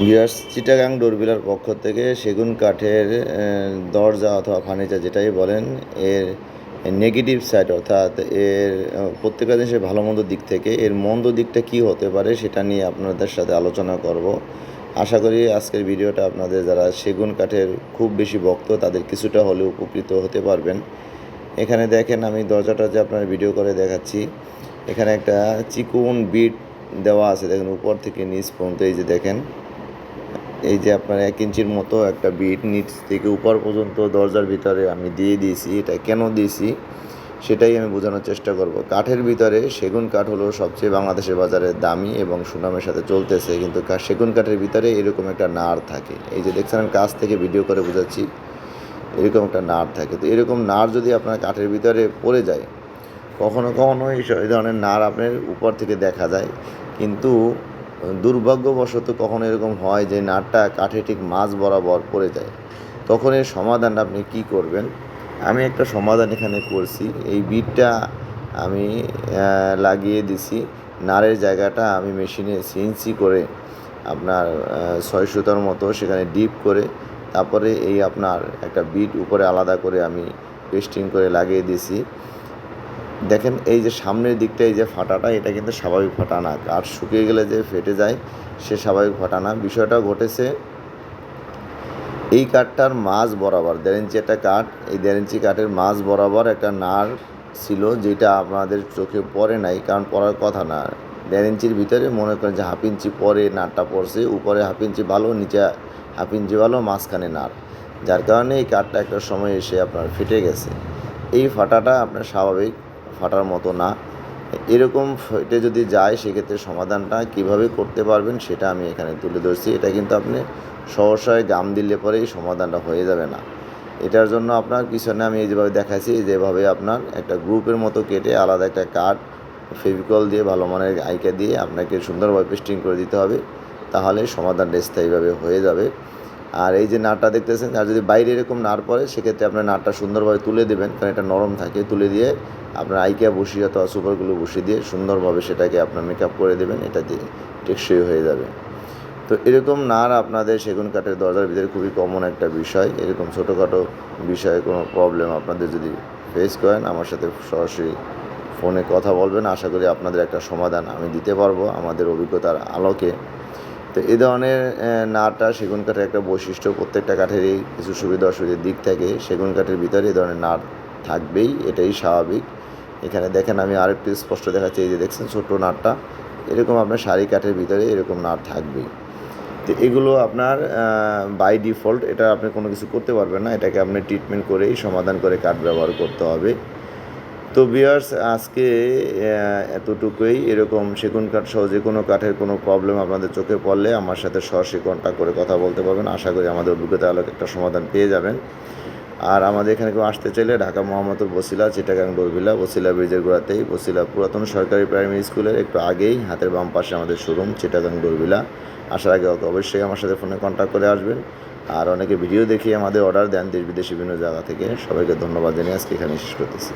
Viewers Chittagong ডোরবিলার পক্ষ থেকে সেগুন কাঠের দরজা অথবা ফার্নিচার যেটাই বলেন, এর নেগেটিভ সাইড অর্থাৎ এর প্রত্যেকটা জিনিসের ভালো মন্দ দিক থেকে এর মন্দ দিকটা কি হতে পারে সেটা নিয়ে আপনাদের সাথে আলোচনা করব। আশা করি আজকের ভিডিওটা আপনাদের যারা সেগুন কাঠের খুব বেশি ভক্ত, তাদের কিছুটা হলেও উপকৃত হতে পারবেন। এখানে দেখেন আমি দরজাটা যে আপনার ভিডিও করে দেখাচ্ছি। এখানে একটা চিকুন বিট দেওয়া আছে, দেখেন উপর থেকে নিচ পর্যন্ত, এই যে দেখেন। এই যে আপনার এক ইঞ্চির মতো একটা বিট নিচ থেকে উপর পর্যন্ত দরজার ভিতরে আমি দিয়ে দিয়েছি, এটা কেন দিয়েছি সেটাই আমি বোঝানোর চেষ্টা করব। কাঠের ভিতরে সেগুন কাঠ হলো সবচেয়ে বাংলাদেশের বাজারে দামি এবং সুনামের সাথে চলতেছে, কিন্তু সেগুন কাঠের ভিতরে এরকম একটা নাড় থাকে। এই যে দেখছেন আমি কাছ থেকে ভিডিও করে বোঝাচ্ছি, এরকম একটা নাড় থাকে। তো এরকম নাড় যদি আপনার কাঠের ভিতরে পড়ে যায়, কখনো কখনো এই ধরনের নাড় আপনার উপর থেকে দেখা যায়, কিন্তু দুর্ভাগ্যবশত কখনো এরকম হয় যে নাড়টা কাঠে ঠিক মাছ বরাবর পড়ে যায়। তখন এর সমাধান আপনি কি করবেন? আমি একটা সমাধান এখানে করছি। এই বিটটা আমি লাগিয়ে দিছি। নাড়ের জায়গাটা আমি মেশিনে সিএনসি করে আপনার ছয় সুতার মতো সেখানে ডিপ করে তারপরে এই আপনার একটা বিট উপরে আলাদা করে আমি পেস্টিং করে লাগিয়ে দিয়েছি দেখেন এই যে সামনের দিকটা, এই যে ফাটাটা, এটা কিন্তু স্বাভাবিক ফাটা না। কাঠ শুকিয়ে গেলে যে ফেটে যায়, সে স্বাভাবিক ফাটা না। বিষয়টা ঘটেছে এই কাঠটার মাঝ বরাবর। দেড় ইঞ্চি একটা কাঠ, এই দেড় ইঞ্চি কাঠের মাঝ বরাবর একটা নাড় ছিল, যেটা আপনাদের চোখে পড়ে নাই, কারণ পড়ার কথা না। দেড় ইঞ্চির ভিতরে মনে করেন যে হাফ ইঞ্চি পরে নাড়টা পড়ছে, উপরে হাফ ইঞ্চি ভালো, নিচে হাফ ইঞ্চি ভালো, মাঝখানে নাড় যার কারণে এই কাঠটা একটা সময় এসে আপনার ফেটে গেছে। এই ফাটাটা আপনার স্বাভাবিক ফাটার মতো না। এরকম ফেটে যদি যায়, সেক্ষেত্রে সমাধানটা কীভাবে করতে পারবেন সেটা আমি এখানে তুলে ধরছি। এটা কিন্তু আপনি সহসায় গাম দিলে পরেই সমাধানটা হয়ে যাবে না। এটার জন্য আপনার পিছনে আমি যেভাবে দেখাচ্ছি যেভাবে আপনার একটা গ্রুপের মতো কেটে আলাদা একটা কাঠ, ফেভিকল দিয়ে, ভালো মানের আইকা দিয়ে আপনাকে সুন্দরভাবে পেস্টিং করে দিতে হবে। তাহলে সমাধানটা স্থায়ীভাবে হয়ে যাবে। আর এই যে নাটটা দেখতেছেন, আর যদি বাইরে এরকম নাড় পড়ে, সেক্ষেত্রে আপনার নাটটা সুন্দরভাবে তুলে দেবেন, কারণ এটা নরম থাকে, তুলে দিয়ে আপনার আইকা বসিয়ে অথবা সুপারগুলো বসিয়ে দিয়ে সুন্দরভাবে সেটাকে আপনার মেকআপ করে দেবেন, এটা দিয়ে টেকসই হয়ে যাবে। তো এরকম নাড় আপনাদের সেগুন কাঠের দরজার ভিতরে খুবই কমন একটা বিষয়, এরকম ছোটোখাটো বিষয়ে কোনো প্রবলেম আপনাদের যদি ফেস করেন, আমার সাথে সরাসরি ফোনে কথা বলবেন, আশা করি আপনাদের একটা সমাধান আমি দিতে পারব, আমাদের অভিজ্ঞতার আলোকে। তো এই ধরনের নাড়টা সেগুন কাঠের একটা বৈশিষ্ট্য, প্রত্যেকটা কাঠেরই কিছু সুবিধা অসুবিধার দিক থাকে। সেগুন কাঠের ভিতরে এই ধরনের নাড় থাকবেই, এটাই স্বাভাবিক। এখানে দেখেন আমি আরেকটু স্পষ্ট দেখাচ্ছি, এই যে দেখছেন ছোট্ট নাড়টা এরকম আপনার শাড়ি কাঠের ভিতরে এরকম নাড় থাকবেই। তো এগুলো আপনার বাই ডিফল্ট এটা আপনি কোনো কিছু করতে পারবেন না, এটাকে আপনি ট্রিটমেন্ট করেই সমাধান করে কাঠ ব্যবহার করতে হবে। তো বিয়ার্স আজকে এতটুকুই। এরকম সেগুন কাঠ সহ যে কোনো কাঠের কোনো প্রবলেম আপনাদের চোখে পড়লে আমার সাথে সরাসরি কন্ট্যাক্ট করে কথা বলতে পারবেন। আশা করি আমাদের অভিজ্ঞতা আলোকে একটা সমাধান পেয়ে যাবেন। আর আমাদের এখানে কেউ আসতে চাইলে ঢাকা মোহাম্মদপুর বসিলা, চিটাগাং ডোরবিলা বসিলা ব্রিজের গোড়াতেই বসিলা পুরাতন সরকারি প্রাইমারি স্কুলের একটু আগেই হাতের বাম পাশে আমাদের শোরুম চিটাগাং ডোরবিলা আসার আগে অবশ্যই আমার সাথে ফোনে কন্ট্যাক্ট করে আসবেন। আর অনেকে ভিডিও দেখে আমাদের অর্ডার দেন দেশ বিদেশি বিভিন্ন জায়গা থেকে। সবাইকে ধন্যবাদ জানিয়ে আজকে এখানে শেষ করতেছি।